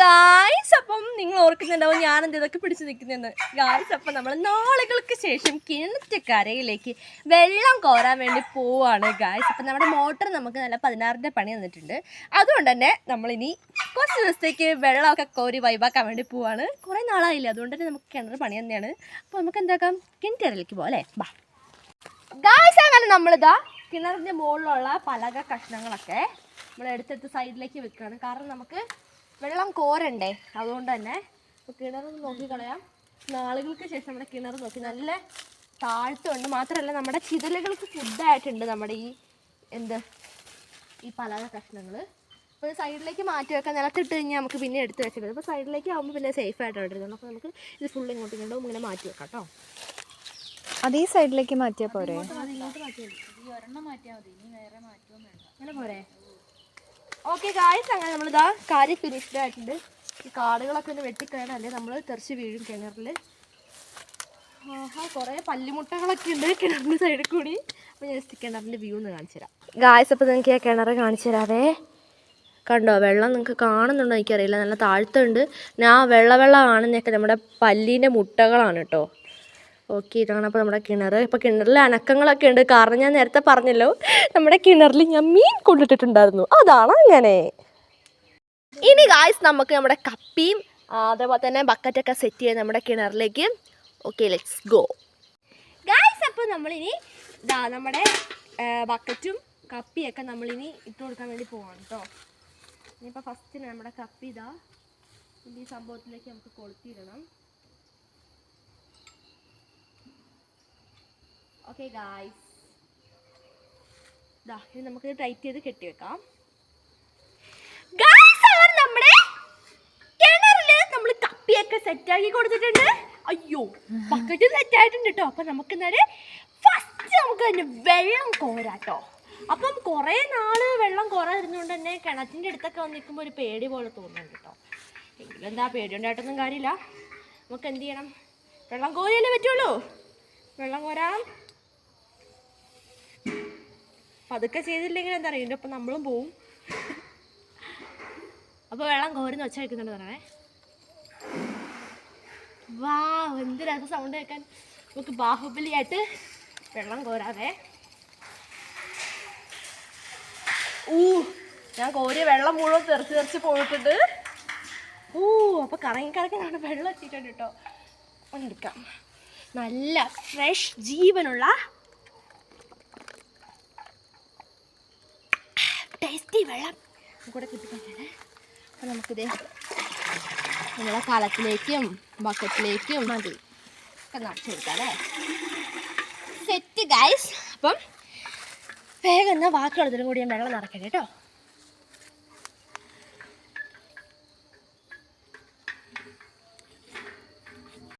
Guys അപ്പം നിങ്ങൾ ഓർക്കുന്നുണ്ടാവും ഞാൻ എന്ത് ഇതൊക്കെ പിടിച്ച് നിൽക്കുന്നതെന്ന് ഗായ്സ് അപ്പം നമ്മൾ നാളുകൾക്ക് ശേഷം കിണറ്റക്കരയിലേക്ക് വെള്ളം കോരാൻ വേണ്ടി പോവാണ് ഗായ്സ് അപ്പം നമ്മുടെ മോട്ടർ നമുക്ക് നല്ല പതിനാറിന്റെ പണി തന്നിട്ടുണ്ട്. അതുകൊണ്ട് തന്നെ നമ്മളിനി കുറച്ച് ദിവസത്തേക്ക് വെള്ളമൊക്കെ കോരി വൈബാക്കാൻ വേണ്ടി പോവാണ്. കുറേ നാളായില്ലേ അതുകൊണ്ട് തന്നെ നമുക്ക് കിണർ പണി തന്നെയാണ്. അപ്പോൾ നമുക്ക് എന്താക്കാം? കിണറ്റരയിലേക്ക് പോകാം അല്ലേ? ബാ. ഗായ്സ് അങ്ങനെ നമ്മളിതാ കിണറിന്റെ മുകളിലുള്ള പലക കഷ്ണങ്ങളൊക്കെ നമ്മൾ എടുത്തെടുത്ത് സൈഡിലേക്ക് വെക്കുകയാണ്. കാരണം നമുക്ക് വെള്ളം കോരണ്ടേ? അതുകൊണ്ട് തന്നെ കിണറൊന്ന് കിണർ നോക്കി കളയാം. നാളുകൾക്ക് ശേഷം നമ്മുടെ കിണർ നോക്കി. നല്ല താഴ്ത്തുണ്ട് മാത്രമല്ല നമ്മുടെ ചിതലുകൾക്ക് ഫുഡായിട്ടുണ്ട് നമ്മുടെ ഈ എന്ത്? ഈ പലക കഷ്ണങ്ങൾ അപ്പോൾ സൈഡിലേക്ക് മാറ്റി വെക്കാം. നിലത്തിട്ട് കഴിഞ്ഞാൽ നമുക്ക് പിന്നെ എടുത്ത് വെച്ചിട്ട് അപ്പോൾ സൈഡിലേക്ക് ആകുമ്പോൾ പിന്നെ സേഫ് ആയിട്ട് എടുക്കുന്നത് അപ്പോൾ നമുക്ക് ഇത് ഫുൾ ഇങ്ങോട്ട് ഇങ്ങോട്ടും ഇങ്ങനെ മാറ്റി വെക്കാം കേട്ടോ. അത് ഈ സൈഡിലേക്ക് മാറ്റിയാൽ പോരെ? ഈ ഒരെണ്ണം മാറ്റിയാൽ മതി. ഇനി വേറെ മാറ്റുമെന്നുണ്ട് അങ്ങനെ പോരെ? ഓക്കെ ഗായ്സ് അങ്ങനെ നമ്മളിതാ കാര്യം ഫിനിഷ്ഡ് ആയിട്ടുണ്ട് ഈ കാടുകളൊക്കെ ഒന്ന് വെട്ടിക്കളയണല്ലേ നമ്മൾ തെറിച്ച് വീഴും കിണറിൽ ആഹാ കുറേ പല്ലിമുട്ടകളൊക്കെ ഉണ്ട് കിണറിന്റെ സൈഡിൽ കൂടി. അപ്പോൾ ഞാൻ കിണറിന്റെ വ്യൂ ഒന്ന് കാണിച്ചു തരാം. ഗായ്സ് അപ്പോൾ നിങ്ങൾക്ക് ആ കിണർ കാണിച്ചു തരാവേ. കണ്ടോ വെള്ളം നിങ്ങൾക്ക് കാണുന്നുണ്ടോ എനിക്കറിയില്ല. നല്ല താഴ്ത്തുണ്ട്. ഞാൻ വെള്ള വെള്ളം കാണുന്നതൊക്കെ നമ്മുടെ പല്ലീന്റെ മുട്ടകളാണ് കേട്ടോ. ഓക്കെ ഇതാണ് അപ്പോൾ നമ്മുടെ കിണർ ഇപ്പോൾ കിണറിൽ അനക്കങ്ങളൊക്കെ ഉണ്ട്. കാരണം ഞാൻ നേരത്തെ പറഞ്ഞല്ലോ നമ്മുടെ കിണറിൽ ഞാൻ മീൻ കൊണ്ടിട്ടിട്ടുണ്ടായിരുന്നു. അതാണ് അങ്ങനെ. ഇനി ഗായ്സ് നമുക്ക് നമ്മുടെ കപ്പിയും അതേപോലെ തന്നെ ബക്കറ്റൊക്കെ സെറ്റ് ചെയ്ത് നമ്മുടെ കിണറിലേക്ക്. ഓക്കെ ലെറ്റ്സ് ഗോ ഗായ്സ് അപ്പോൾ നമ്മളിനി ഇതാ നമ്മുടെ ബക്കറ്റും കപ്പിയൊക്കെ നമ്മളിനി ഇട്ട് കൊടുക്കാൻ വേണ്ടി പോവാണ് കേട്ടോ ഇനിയിപ്പോൾ ഫസ്റ്റ് നമ്മുടെ കപ്പി ഇതാ ഈ സംഭവത്തിലേക്ക് നമുക്ക് കൊളുത്തിയിടണം. ഓക്കെ ഗായ്സ് ദാ ഇത് നമുക്ക് ടൈറ്റ് ചെയ്ത് കെട്ടി വെക്കാം. നമ്മുടെ കിണറിൽ നമ്മൾ കപ്പിയൊക്കെ സെറ്റാക്കി കൊടുത്തിട്ടുണ്ട്. അയ്യോ ബക്കറ്റ് സെറ്റ് ആയിട്ടുണ്ട് കേട്ടോ അപ്പം നമുക്ക് എന്നാൽ ഫസ്റ്റ് നമുക്ക് തന്നെ വെള്ളം കോരാട്ടോ അപ്പം കുറേ നാൾ വെള്ളം കുറഞ്ഞുകൊണ്ട് തന്നെ കിണറ്റിന്റെ അടുത്തൊക്കെ വന്ന് നിൽക്കുമ്പോൾ ഒരു പേടി പോലെ തോന്നുന്നുണ്ട് കേട്ടോ എങ്കിലും എന്താ പേടി ഉണ്ടായിട്ടൊന്നും കാര്യമില്ല. നമുക്ക് എന്ത് ചെയ്യണം? വെള്ളം കോരിയല്ലേ പറ്റുള്ളൂ? വെള്ളം കോരാം. പതുക്കെ ചെയ്തില്ലെങ്കിൽ എന്താ അറിയില്ല അപ്പം നമ്മളും പോവും. അപ്പോൾ വെള്ളം കോരുന്ന ഒച്ച വെക്കുന്നുണ്ട് പറയണേ വാ എന്ത് രസം സൗണ്ട് കേൾക്കാൻ. നമുക്ക് ബാഹുബലിയായിട്ട് വെള്ളം കോരാതെ ഊ ഞാൻ കോരിയ വെള്ളം മുഴുവൻ തെറിച്ച് തെറിച്ച് പോയിട്ടുണ്ട്. ഊ അപ്പോൾ കറങ്ങി കറങ്ങി നമ്മുടെ വെള്ളം എത്തിയിട്ടുണ്ട് കേട്ടോ. എടുക്കാം നല്ല ഫ്രഷ് ജീവനുള്ള ടേസ്റ്റി വെള്ളം. കൂടെ കിട്ടിക്കൊണ്ടാണ് അപ്പം നമുക്കിത് നമ്മളെ കാലത്തിലേക്കും ബക്കറ്റിലേക്കും മതി. ഒക്കെ നിറച്ച് കൊടുക്കാം സെറ്റ് ഗൈസ് അപ്പം വേഗം എന്നാൽ ബാക്കിയുള്ളതിലും കൂടി ഞാൻ വെള്ളം നിറക്കട്ടെ കേട്ടോ.